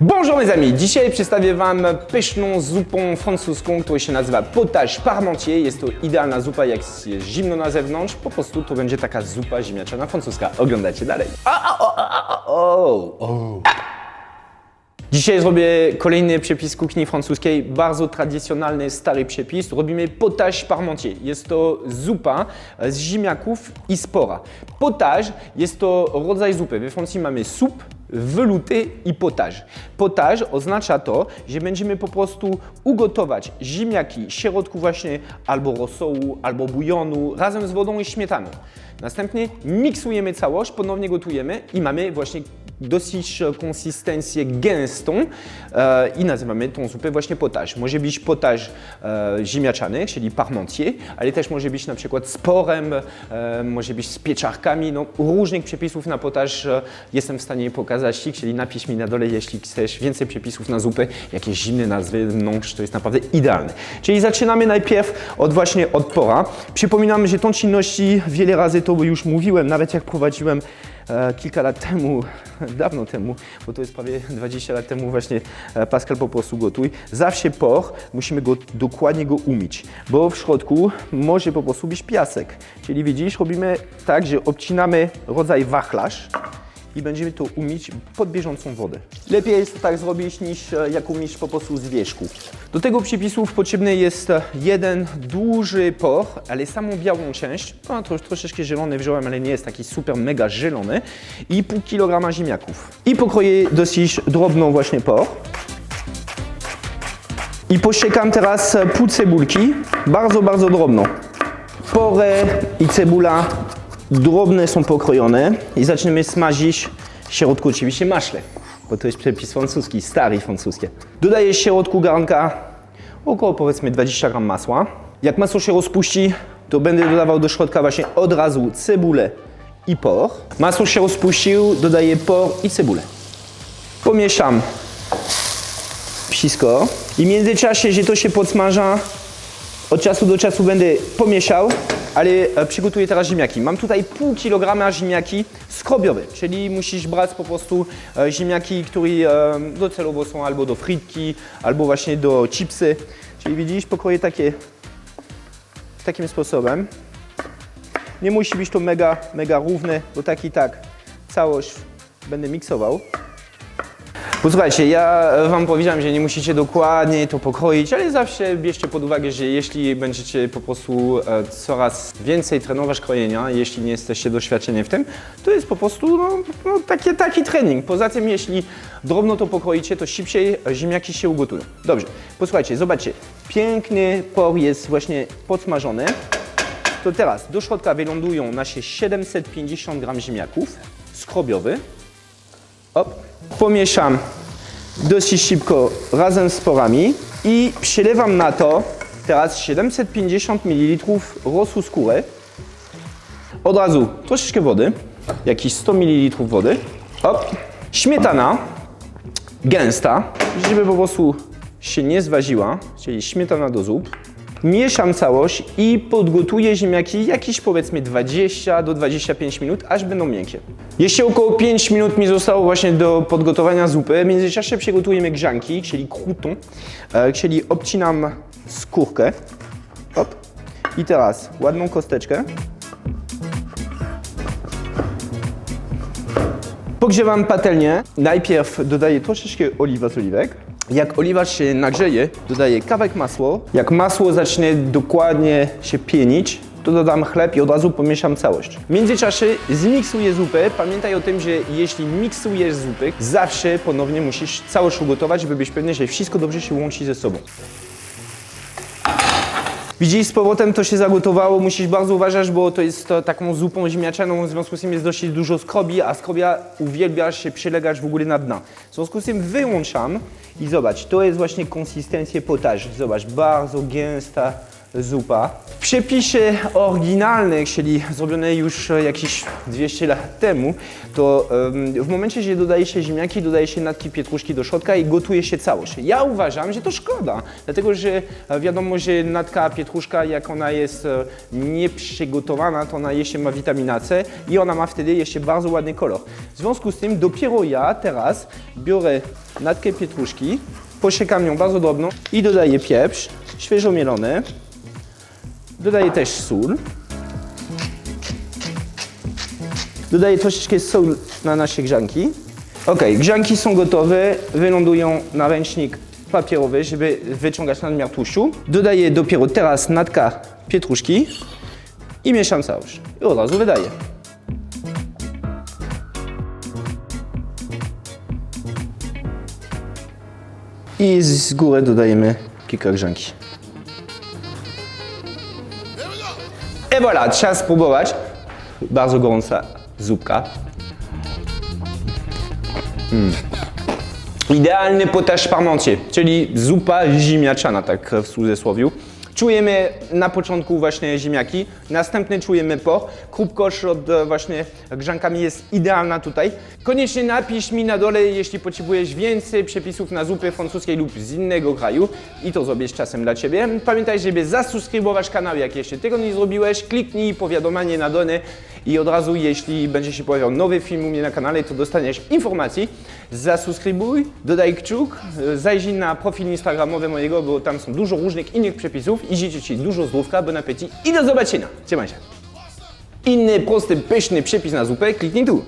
Bonjour mes amis, dzisiaj przedstawię Wam pyszną zupą francuską, która się nazywa potage parmentier. Jest to idealna zupa, jak jest zimno na zewnątrz, po prostu to będzie taka zupa ziemniaczana francuska. Oglądajcie dalej. O, o, o, o, o. Dzisiaj zrobię kolejny przepis kuchni francuskiej, bardzo tradycjonalny, stary przepis. Robimy potage parmentier. Jest to zupa z ziemniaków i spora. Potage jest to rodzaj zupy. We Francji mamy soup, wyluty i potage. Potage oznacza to, że będziemy po prostu ugotować ziemniaki w środku właśnie albo rosołu, albo bujonu razem z wodą i śmietaną. Następnie miksujemy całość, ponownie gotujemy i mamy właśnie dosyć konsystencję gęstą e, i nazywamy tą zupę właśnie potage. Może być potage e, ziemniaczany, czyli parmentier, ale też może być na przykład z porem, e, może być z pieczarkami. No, różnych przepisów na potage e, jestem w stanie pokazać Ci, czyli napisz mi na dole, jeśli chcesz więcej przepisów na zupę, jakieś zimne nazwy wnątrz, to jest naprawdę idealne. Czyli zaczynamy najpierw od właśnie od pora. Przypominam, że tą czynności wiele razy to już mówiłem, nawet jak prowadziłem kilka lat temu, dawno temu, bo to jest prawie 20 lat temu właśnie e, Pascal po prostu gotuj. Zawsze por musimy go dokładnie go umyć, bo w środku może po prostu być piasek. Czyli widzisz, robimy tak, że obcinamy rodzaj wachlarz i będziemy to umieć pod bieżącą wodę. Lepiej jest to tak zrobić niż e, jak umieć po prostu z wierzchu. Do tego przepisów potrzebny jest e, jeden duży por, ale samą białą część, no, trosz, troszeczkę zielony wziąłem, ale nie jest taki super mega zielony i pół kilograma ziemniaków. I pokroję dosyć drobną właśnie por. I posiekam teraz e, pół cebulki, bardzo, bardzo drobną. Porę i cebula drobne są pokrojone i zaczniemy smażyć w środku oczywiście maśle, bo to jest przepis francuski, stary francuski. Dodaję w środku garnka około powiedzmy 20 gram masła. Jak masło się rozpuści, to będę dodawał do środka właśnie od razu cebulę i por. Masło się rozpuścił, dodaję por i cebulę. Pomieszam wszystko i w międzyczasie, że to się podsmaża, od czasu do czasu będę pomieszał, ale e, przygotuję teraz ziemniaki. Mam tutaj pół kilograma ziemniaki skrobiowe, czyli musisz brać po prostu e, ziemniaki, które e, docelowo są albo do frytki, albo właśnie do chipsy. Czyli widzisz, pokroję takie takim sposobem. Nie musi być to mega, mega równe, bo tak i tak całość będę miksował. Posłuchajcie, ja Wam powiedziałem, że nie musicie dokładnie to pokroić, ale zawsze bierzcie pod uwagę, że jeśli będziecie po prostu e, coraz więcej trenować krojenia, jeśli nie jesteście doświadczeni w tym, to jest po prostu no, no, takie, taki trening. Poza tym, jeśli drobno to pokroicie, to szybciej ziemniaki się ugotują. Dobrze, posłuchajcie, zobaczcie, piękny por jest właśnie podsmażony. To teraz do środka wylądują nasze 750 gram ziemniaków skrobiowy. Pomieszam dosyć szybko razem z porami i przelewam na to teraz 750 ml rosół skóry. Od razu troszeczkę wody, jakieś 100 ml wody. Op. Śmietana gęsta, żeby po prostu się nie zwaziła, czyli śmietana do zup. Mieszam całość i podgotuję ziemniaki jakieś powiedzmy 20 do 25 minut, aż będą miękkie. Jeszcze około 5 minut mi zostało właśnie do podgotowania zupy. W międzyczasie przygotujemy grzanki, czyli crouton, e, czyli obcinam skórkę. Hop. I teraz ładną kosteczkę. Pogrzewam patelnię. Najpierw dodaję troszeczkę oliwa z oliwek. Jak oliwa się nagrzeje, dodaję kawałek masła. Jak masło zacznie dokładnie się pienić, to dodam chleb i od razu pomieszam całość. W międzyczasie zmiksuję zupę. Pamiętaj o tym, że jeśli miksujesz zupy, zawsze ponownie musisz całość ugotować, żeby być pewny, że wszystko dobrze się łączy ze sobą. Widzisz, z powrotem to się zagotowało, musisz bardzo uważać, bo to jest to, taką zupą ziemniaczaną, w związku z tym jest dosyć dużo skrobi, a skrobia uwielbia się przylegać w ogóle na dna. W związku z tym wyłączam i zobacz, to jest właśnie konsystencja potaży. Zobacz, bardzo gęsta zupa. W przepisie oryginalnych, czyli zrobione już e, jakieś 200 lat temu, to w momencie, że dodaje się ziemniaki, dodaje się natki pietruszki do środka i gotuje się całość. Ja uważam, że to szkoda, dlatego że e, wiadomo, że natka pietruszka, jak ona jest e, nieprzygotowana, to ona jeszcze ma witaminę C i ona ma wtedy jeszcze bardzo ładny kolor. W związku z tym dopiero ja teraz biorę natkę pietruszki, posiekam ją bardzo drobno i dodaję pieprz, świeżo mielony, dodaję też sól, dodaję troszeczkę sól na nasze grzanki. Ok, grzanki są gotowe, wylądują na ręcznik papierowy, żeby wyciągać nadmiar tłuszczu. Dodaję dopiero teraz natka pietruszki i mieszam całość. I od razu wydaję. I z góry dodajemy kilka grzanki. I voilà, czas spróbować. Bardzo gorąca zupka. Mm. Idealny potaż parmentier, czyli zupa ziemniaczana, tak w cudzysłowie. Czujemy na początku właśnie ziemniaki, następnie czujemy por. Krupkosz od e, właśnie grzankami jest idealna tutaj. Koniecznie napisz mi na dole, jeśli potrzebujesz więcej przepisów na zupy francuskiej lub z innego kraju i to zrobię z czasem dla Ciebie. Pamiętaj, żeby zasubskrybować kanał, jak jeszcze tego nie zrobiłeś. Kliknij powiadomienie na dole i od razu, jeśli będzie się pojawiał nowy film u mnie na kanale, to dostaniesz informacji. Zasubskrybuj, dodaj kciuk, zajrzyj na profil instagramowy mojego, bo tam są dużo różnych innych przepisów i życzę Ci dużo zdrówka, bon appetit i do zobaczenia. Trzymaj się. Inny prosty, pyszny przepis na zupę kliknij tu.